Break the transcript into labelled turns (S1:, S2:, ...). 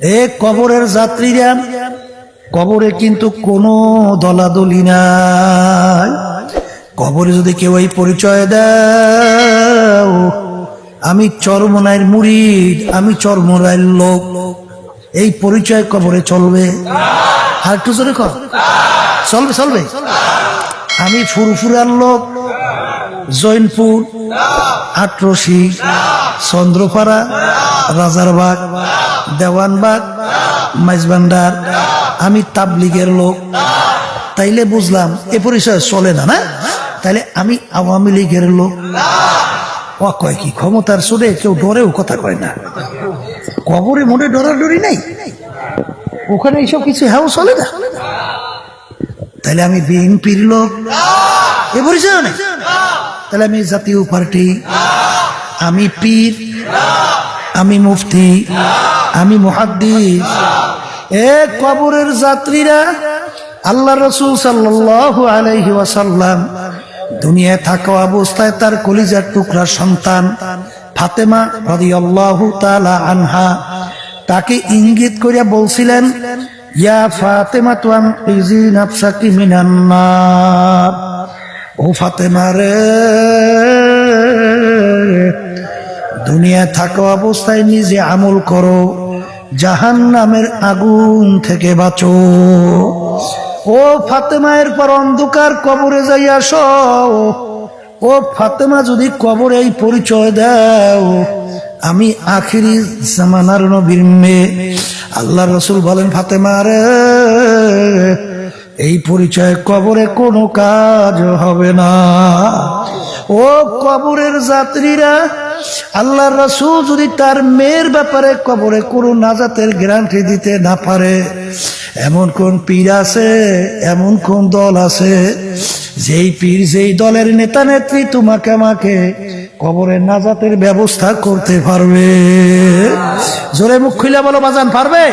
S1: এ কবরের যাত্রীরা, কবরে কিন্তু কোনো দলাদলি নাই। কবরে যদি কেউ এই পরিচয় দাও, আমি চরমনায়ের মুরিদ, আমি চরমনায়ের লোক। এই পরিচয় কবরে চলবে? আর একটু জোরে কর। চলবে চলবে? আমি ফুরফুরার লোক, জৈনপুর আটরশি চন্দ্রপাড়া, রাজারবাগ। দেওয়ানবাগ মাইজবান্ডার আমি তাবলিগের লোক। তাইলে বুঝলাম, এ পরিচয় চলে না না? তাইলে আমি আওয়ামী লীগের লোক। ও কয় কি, ক্ষমতার সুরে কেউ ডরেও কথা কয় না। কবরে মনে ডরাডরি নাই। ওখানে এইসব কিছু হ্যাঁ চলে না। তাহলে আমি বিএনপির লোক। এ পরিচয় নেই? তাহলে আমি জাতীয় পার্টি। আমি পীর। আমি মুফতি। আমি মুহাদ্দিস। এ কবরের যাত্রীরা আল্লাহ রসুল সাল্লাল্লাহু আলাইহি ওয়াসাল্লাম, দুনিয়ায় থাকা অবস্থায় তার কলিজার টুকরা সন্তান ফাতেমা রাদিয়াল্লাহু তাআলা আনহা তাকে ইঙ্গিত করিয়া বলছিলেন, ইয়া ফাতেমা তুয়াম ইজি নাফসাকি মিনান নার। ও ফাতেমা রে দুনিয়া থাকা অবস্থায় নিজে আমল করো। জাহান নামের আগুন থেকে বাঁচো। ও ফাতেমায়ের পর অন্ধকার কবরে যাই আসো। ও ফাতেমা, যদি কবরে এই পরিচয় দাও, আমি আখিরি জামানার নবীর মেয়ে। আল্লাহ রসুল বলেন, ফাতেমা রে, এই পরিচয় কবরে কোনো কাজ হবে না। ও কবরের যাত্রীরা আল্লাহ রসুল যদি তার মেয়ের ব্যাপারে কবরে কোনো নাজাতের গ্যারান্টি দিতে না পারে, এমন কোন পীর আছে, এমন কোন দল আছে, যেই পীর যেই দলের নেতা নেত্রী তোমাকে আমাকে কবরের নাজাতের ব্যবস্থা করতে পারবে? জোরে মুখ খুলে বলো, বাজান পারবে?